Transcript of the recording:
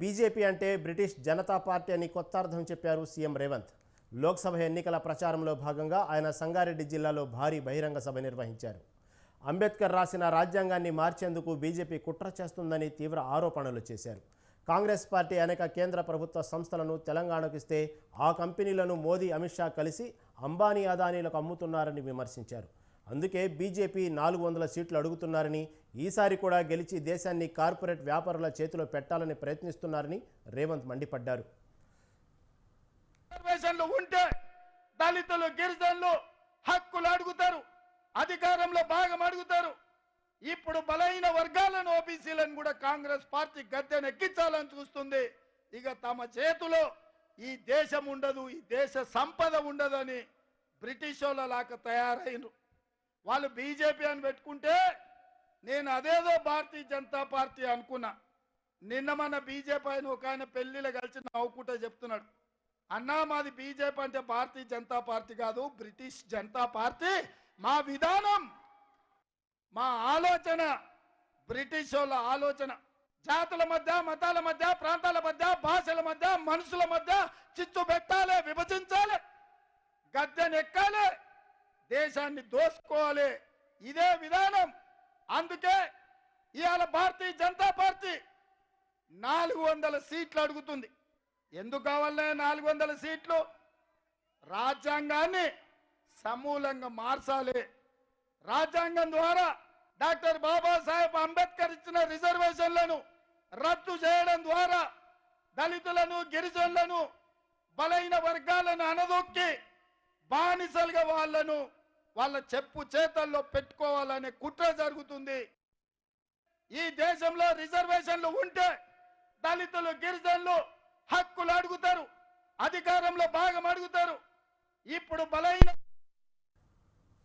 BJP అంటే British Janata party అని కొత్త అర్థం చెప్పారు సీఎం రేవంత్. లోక్సభ ఎన్నికల ప్రచారంలో భాగంగా ఆయన సంగారెడ్డి జిల్లాలో భారీ బహిరంగ సభ నిర్వహించారు. అంబేద్కర్ రాసిన రాజ్యాంగాన్ని మార్చేందుకు బీజేపీ కుట్ర చేస్తుందని తీవ్ర ఆరోపణలు చేశారు. కాంగ్రెస్ పార్టీ అనేక కేంద్ర ప్రభుత్వ సంస్థలను తెలంగాణకు ఇస్తే ఆ కంపెనీలను మోదీ అమిత్ షా కలిసి అంబానీ అదానీలకు అమ్ముతున్నారని విమర్శించారు. అందుకే బీజేపీ నాలుగు వందల సీట్లు అడుగుతున్నారని ఈసారి కూడా గెలిచి దేశాన్ని కార్పొరేట్ వ్యాపారుల చేతిలో పెట్టాలని ప్రయత్నిస్తున్నారని రేవంత్ మండిపడ్డారు. ఉంటే దళితులు గిరిజనులు హక్కులు అడుగుతారు అధికారంలో భాగం అడుగుతారు. ఇప్పుడు బలైన వర్గాలను ఓబీసీలను కూడా కాంగ్రెస్ పార్టీ గద్దెను ఎక్కించాలని చూస్తుంది. ఇక తమ చేతిలో ఈ దేశం ఉండదు ఈ దేశ సంపద ఉండదని బ్రిటిష్ వాళ్ళ తయారైనరు. వాళ్ళు బీజేపీ అని పెట్టుకుంటే నేను అదేదో భారతీయ జనతా పార్టీ అనుకున్నా. నిన్న మన బీజేపీ ఆయన ఒక ఆయన పెళ్ళిలో కలిసి నవ్వుకుంటూ చెప్తున్నాడు. అన్నా మాది బీజేపీ అంటే భారతీయ జనతా పార్టీ కాదు బ్రిటిష్ జనతా పార్టీ. మా విధానం మా ఆలోచన బ్రిటిష్ వాళ్ళ ఆలోచన. జాతుల మధ్య మతాల మధ్య ప్రాంతాల మధ్య భాషల మధ్య మనుషుల మధ్య చిచ్చు పెట్టాలి విభజించాలి. గద్దెని దేశాన్ని దోసుకోవాలి. ఇదే విధానం. అందుకే ఇవాళ భారతీయ జనతా పార్టీ నాలుగు వందల సీట్లు అడుగుతుంది. ఎందుకు కావాలనే నాలుగు వందల సీట్లు? రాజ్యాంగాన్ని సమూలంగా మార్చాలి. రాజ్యాంగం ద్వారా డాక్టర్ బాబాసాహెబ్ అంబేద్కర్ ఇచ్చిన రిజర్వేషన్లను రద్దు చేయడం ద్వారా దళితులను గిరిజనులను బలైన వర్గాలను అనదొక్కి బానిసలుగా వాళ్ళను వాళ్ళ చెప్పు చేతల్లో పెట్టుకోవాలనే కుట్ర జరుగుతుంది. ఈ దేశంలో రిజర్వేషన్లు ఉంటే దళితులు గిరిజనులు హక్కులు అడుగుతారు అధికారంలో భాగం అడుగుతారు. ఇప్పుడు బలైన